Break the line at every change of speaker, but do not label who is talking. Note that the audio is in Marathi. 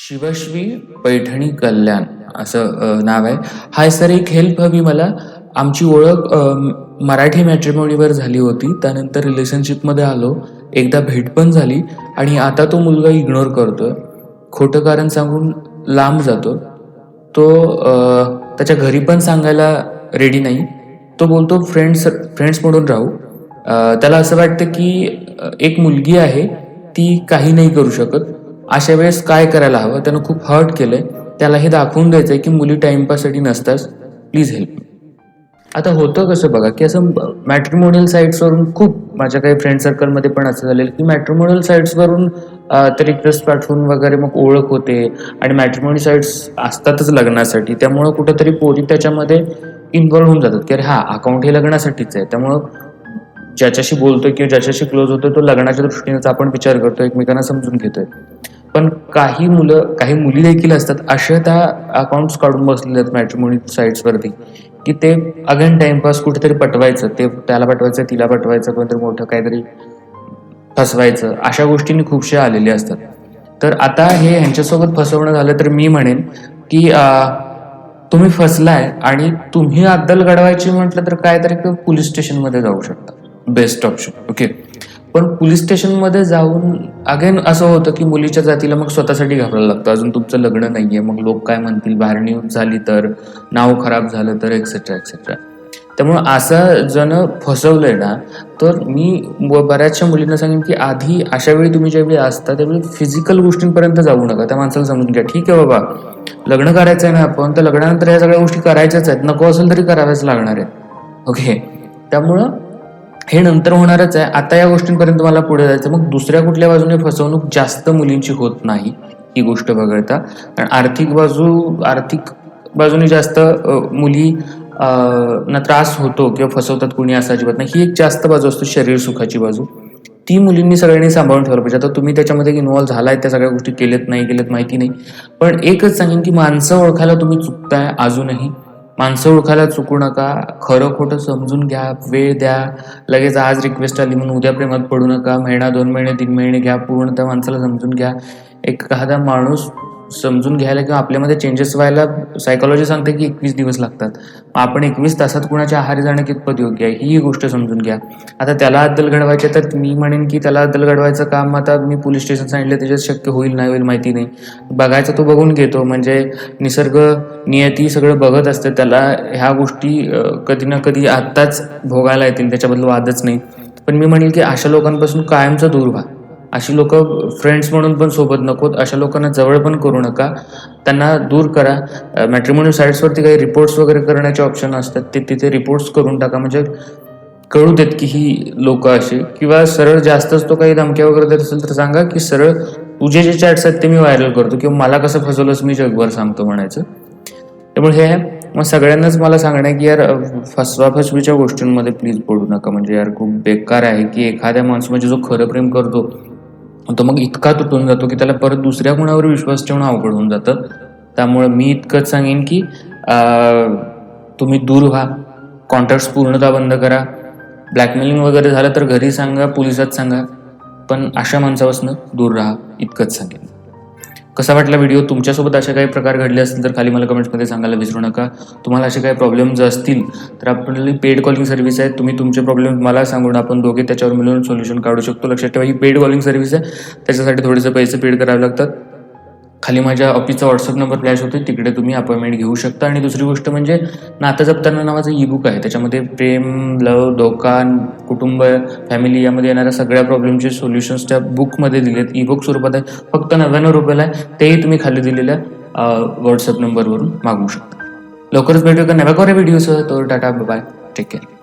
शिवश्री पैठणी कल्याण असं नाव आहे. हाय सर एक हेल्प हवी मला. आमची ओळख मराठी मॅट्रिमोनीवर झाली होती. त्यानंतर रिलेशनशिपमध्ये आलो. एकदा भेट पण झाली आणि आता तो मुलगा इग्नोर करतोय. खोटं कारण सांगून लांब जातो. तो त्याच्या घरी पण सांगायला रेडी नाही. तो बोलतो फ्रेंड्स फ्रेंड्स म्हणून राहू. त्याला असं वाटतं की एक मुलगी आहे. ती काही नाही करू शकत. अशा वेळेस काय करायला हवं? त्यानं खूप हर्ट केलंय. त्याला हे दाखवून द्यायचंय की मुली टाइमपाससाठी नसतात. प्लीज हेल्प आता होतं कसं बघा की असं मॅट्रिमोनियल साईट्सवरून खूप माझ्या काही फ्रेंड सर्कलमध्ये पण असं झालेलं की मॅट्रिमोनियल साईट्सवरून ते रिक्वेस्ट पाठवून वगैरे मग ओळख होते आणि मॅट्रिमोनी साईट्स असतातच लग्नासाठी. त्यामुळं कुठंतरी पोरी त्याच्यामध्ये इन्व्हॉल्व्ह होऊन जातात की अरे हा अकाउंट हे लग्नासाठीच आहे. त्यामुळं ज्याच्याशी बोलतोय किंवा ज्याच्याशी क्लोज होतोय तो लग्नाच्या दृष्टीनेच आपण विचार करतो एकमेकांना समजून घेतोय. पण काही मुलं काही मुली देखील असतात अशा त्या अकाउंट्स काढून बसलेले आहेत मॅट्रिमोनी साईट्सवरती की ते अगेन टाइमपास कुठेतरी पटवायचं ते त्याला पटवायचं तिला पटवायचं कोणतरी मोठं काहीतरी फसवायचं अशा गोष्टींनी खूपशे आलेले असतात. तर आता हे ह्यांच्यासोबत फसवणं झालं तर मी म्हणेन की तुम्ही फसलाय आणि तुम्ही अद्दल घडवायची म्हटलं तर काहीतरी पोलीस स्टेशनमध्ये जाऊ शकता. बेस्ट ऑप्शन ओके पण पोलीस स्टेशनमध्ये जाऊन अगेन असं होतं की मुलीच्या जातीला मग स्वतःसाठी घाबरायला लागतं. अजून तुमचं लग्न नाहीये मग लोक काय म्हणतील? बाहेर झाली तर नाव खराब झालं तर एक्सेट्रा एक्सेट्रा त्यामुळं असं जण फसवलंय ना तर मी ब- बऱ्याचशा मुलींना सांगेन की आधी अशा वेळी तुम्ही ज्यावेळी असता त्यावेळी फिजिकल गोष्टींपर्यंत जाऊ नका. त्या माणसाला समजून घ्या. ठीक आहे बाबा लग्न करायचं आहे ना आपण तर लग्नानंतर या सगळ्या गोष्टी करायच्याच आहेत. नको असेल तरी कराव्याच लागणार आहेत. ओके? त्यामुळं हे नंतर होणारच आहे. आता या गोष्टींपर्यंत मला पुढे जायचं मग दुसऱ्या कुठल्या बाजूने फसवणूक जास्त मुलींची होत नाही ही गोष्ट वगळता. कारण आर्थिक बाजू आर्थिक बाजूने जास्त मुली ना त्रास होतो किंवा फसवतात कुणी असं अजिबात नाही. ही एक जास्त बाजू असतो शरीर सुखाची बाजू. ती मुलींनी सगळ्यांनी सांभाळून ठेवलं पाहिजे. आता तुम्ही त्याच्यामध्ये इन्व्हॉल्व्ह झालाय त्या सगळ्या गोष्टी केलेत नाही केलेत माहिती नाही. पण एकच सांगेन की माणसं ओळखायला तुम्ही चुकताय अजूनही. माणसं ओळखायला चुकू नका. खरं खोटं समजून घ्या. वेळ द्या. लगेच आज रिक्वेस्ट आली म्हणून उद्या प्रेमात पडू नका. महिना दोन महिने तीन महिने घ्या. पूर्ण त्या माणसाला समजून घ्या. एखादा माणूस समजून घ्यायला किंवा आपल्यामध्ये चेंजेस व्हायला सायकोलॉजी सांगते की एकवीस दिवस लागतात. आपण एकवीस तासात कुणाच्या आहारी जाणं कितपत योग्य आहे? ही गोष्ट समजून घ्या. आता त्याला अद्दल घडवायचे तर मी म्हणेन की त्याला अद्दल घडवायचं काम आता मी पोलीस स्टेशन सांगितलं त्याच्यात शक्य होईल नाही होईल माहिती नाही. बघायचं तो बघून घेतो. म्हणजे निसर्ग नियती सगळं बघत असते. त्याला ह्या गोष्टी कधी ना कधी आत्ताच भोगायला येतील. त्याच्याबद्दल वादच नाही. पण मी म्हणेल की अशा लोकांपासून कायमचं दूर व्हा. अशी लोक फ्रेंड्स म्हणून पण सोबत नकोत अशा लोकांना जवळ पण करू नका. त्यांना दूर करा. मॅट्रिमोनियल साईट्सवरती काही रिपोर्ट्स वगैरे करण्याचे ऑप्शन असतात ते तिथे रिपोर्ट्स करून टाका. म्हणजे कळू देत की ही लोक अशी. किंवा सरळ जास्तच तो काही धमक्या वगैरे देत असेल तर सांगा की सरळ तुझे जे चॅट्स आहेत ते मी व्हायरल करतो किंवा मला कसं फसवलंस मी जगभर सांगतो म्हणायचं. त्यामुळे हे आहे. मग सगळ्यांनाच मला सांगणं की यार फसवा फसवीच्या गोष्टींमध्ये प्लीज पडू नका. म्हणजे यार खूप बेकार आहे की एखाद्या माणूस म्हणजे जो खरं प्रेम करतो तो मग इतका तुटून जातो की त्याला परत दुसऱ्या कुणावर विश्वास ठेवणं अवघड होऊन जातं. त्यामुळे मी इतकंच सांगेन की तुम्ही दूर व्हा. कॉन्टॅक्ट्स पूर्णतः बंद करा. ब्लॅकमेलिंग वगैरे झालं तर घरी सांगा पोलिसात सांगा. पण अशा माणसापासून दूर राहा. इतकंच सांगेन. कसा वाटला व्हिडिओ तुमच्यासोबत असे काही प्रकार घडले असतील तर खाली मला कमेंट्समध्ये सांगायला विसरू नका. तुम्हाला असे काही प्रॉब्लेम्स असतील तर आपली पेड कॉलिंग सर्व्हिस आहे. तुम्ही तुमचे प्रॉब्लेम मला सांगून आपण दोघे त्याच्यावर मिळून सोल्युशन काढू शकतो. लक्षात ठेवा ही पेड कॉलिंग सर्व्हिस आहे. त्याच्यासाठी थोडेसे पैसे पेड करावे लागतात. खाली माझ्या ऑफिसचा व्हॉट्सअप नंबर फ्लॅश होतो तिकडे तुम्ही अपॉइंटमेंट घेऊ शकता. आणि दुसरी गोष्ट म्हणजे नातं जपताना नावाचं ई बुक आहे. त्याच्यामध्ये प्रेम लव धोका कुटुंब फॅमिली यामध्ये येणाऱ्या सगळ्या प्रॉब्लेमचे सोल्युशन्स त्या बुकमध्ये दिलेत. ई बुक स्वरूपात आहे. फक्त नव्याण्णव रुपयाला आहे. तेही तुम्ही खाली दिलेल्या व्हॉट्सअप नंबरवरून मागवू शकता. लवकरच भेटू का नव्या कोऱ्या व्हिडिओसह तर टाटा बाय टेक केअर